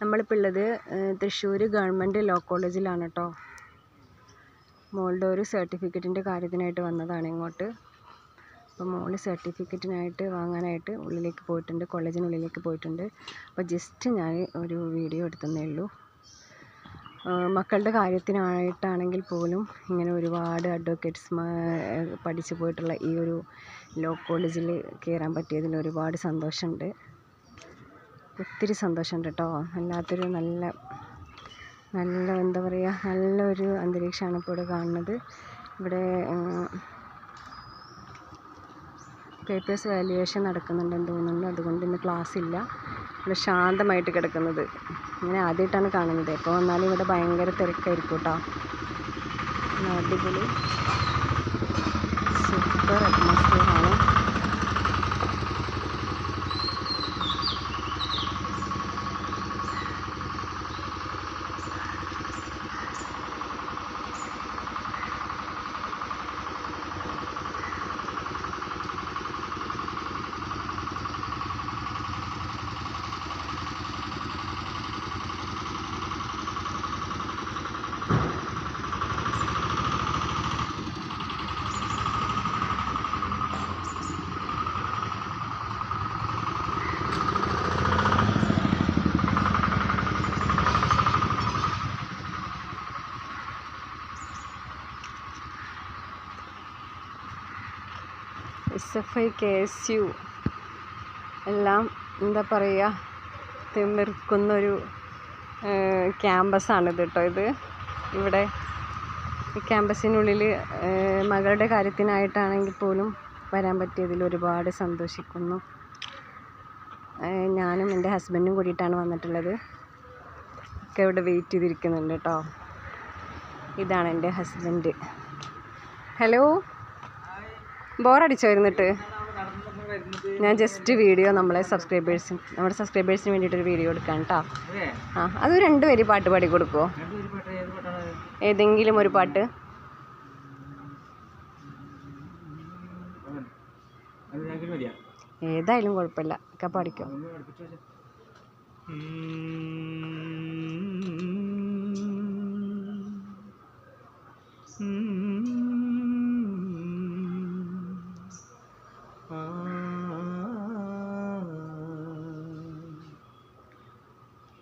നമ്മളിപ്പോൾ ഉള്ളത് Thrissur government law കോളേജിലാണ് കേട്ടോ മോളുടെ ഒരു സർട്ടിഫിക്കറ്റിന്റെ കാര്യത്തിനായിട്ട് വന്നതാണ് ഇങ്ങോട്ട്. അപ്പോൾ മോൾ സർട്ടിഫിക്കറ്റിനായിട്ട് വാങ്ങാനായിട്ട് ഉള്ളിലേക്ക് പോയിട്ടുണ്ട് കോളേജിനുള്ളിലേക്ക് പോയിട്ടുണ്ട്. അപ്പോൾ ജസ്റ്റ് ഞാൻ ഒരു വീഡിയോ എടുത്തതേ ഉള്ളൂ. മക്കളുടെ കാര്യത്തിനായിട്ടാണെങ്കിൽ പോലും ഇങ്ങനെ ഒരുപാട് അഡ്വക്കേറ്റ്സ് പഠിച്ചു പോയിട്ടുള്ള ഈ ഒരു ലോ കോളേജിൽ കയറാൻ പറ്റിയതിൽ ഒരുപാട് സന്തോഷമുണ്ട്. ഒത്തിരി സന്തോഷമുണ്ട് കേട്ടോ. വല്ലാത്തൊരു നല്ല നല്ല എന്താ പറയുക നല്ലൊരു അന്തരീക്ഷമാണ് ഇപ്പോൾ ഇവിടെ കാണുന്നത്. ഇവിടെ പേപ്പേഴ്സ് വാല്യുവേഷൻ നടക്കുന്നുണ്ടെന്ന് തോന്നുന്നു. അതുകൊണ്ട് ഇന്ന് ക്ലാസ് ഇല്ല. ഇവിടെ ശാന്തമായിട്ട് കിടക്കുന്നത്. ഇങ്ങനെ ആദ്യമായിട്ടാണ് കാണുന്നത്. എപ്പോൾ വന്നാലും ഇവിടെ ഭയങ്കര തിരക്കായിരിക്കും കേട്ടോ. അടിപൊളി. Super S F I K S U എല്ലാം എന്താ പറയുക തിമിർക്കുന്നൊരു ക്യാമ്പസാണിത് കേട്ടോ ഇത്. ഇവിടെ ഈ ക്യാമ്പസിനുള്ളിൽ മകളുടെ കാര്യത്തിനായിട്ടാണെങ്കിൽ പോലും വരാൻ പറ്റിയതിൽ ഒരുപാട് സന്തോഷിക്കുന്നു. ഞാനും എന്റെ ഹസ്ബൻഡും കൂടിയിട്ടാണ് വന്നിട്ടുള്ളത്. ഒക്കെ ഇവിടെ വെയിറ്റ് ചെയ്തിരിക്കുന്നുണ്ട് കേട്ടോ ഇതാണ് എന്റെ ഹസ്ബൻഡ്. ഹലോ? ബോറടിച്ചോ ഇരുന്നിട്ട് ഞാൻ ജസ്റ്റ് വീഡിയോ നമ്മളെ സബ്സ്ക്രൈബേഴ്സിന് നമ്മുടെ സബ്സ്ക്രൈബേഴ്സിന് വേണ്ടിയിട്ടൊരു വീഡിയോ എടുക്കാം കേട്ടോ ആ അത് രണ്ട് പേര് പാട്ട് പാടി കൊടുക്കുമോ ഏതെങ്കിലും ഒരു പാട്ട്. ഏതായാലും കുഴപ്പമില്ല ഒക്കെ പാടിക്കോ.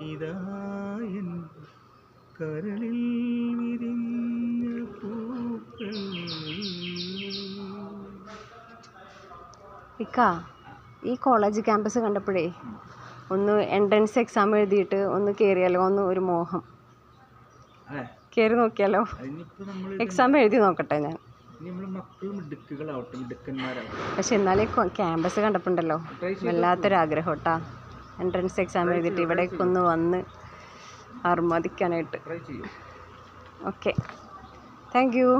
ഇതായൻ കരളിൽ വിരിഞ്ഞ പൂക്കൾ. ഇക്ക ഈ കോളേജ് ക്യാമ്പസ് കണ്ടപ്പോഴേ ഒന്ന് എൻട്രൻസ് എക്സാം എഴുതിയിട്ട് ഒന്ന് കയറിയാലോ ഒന്ന് ഒരു മോഹം. കയറി നോക്കിയാലോ? എക്സാം എഴുതി നോക്കട്ടെ ഞാൻ. പക്ഷെ എന്നാലേ ക്യാമ്പസ് കണ്ടപ്പോണ്ടല്ലോ. വല്ലാത്തൊരാഗ്രഹം കേട്ടാ എൻട്രൻസ് എക്സാം എഴുതിയിട്ട് ഇവിടേക്ക് ഒന്ന് വന്ന് ചെയ്യും. Okay thank you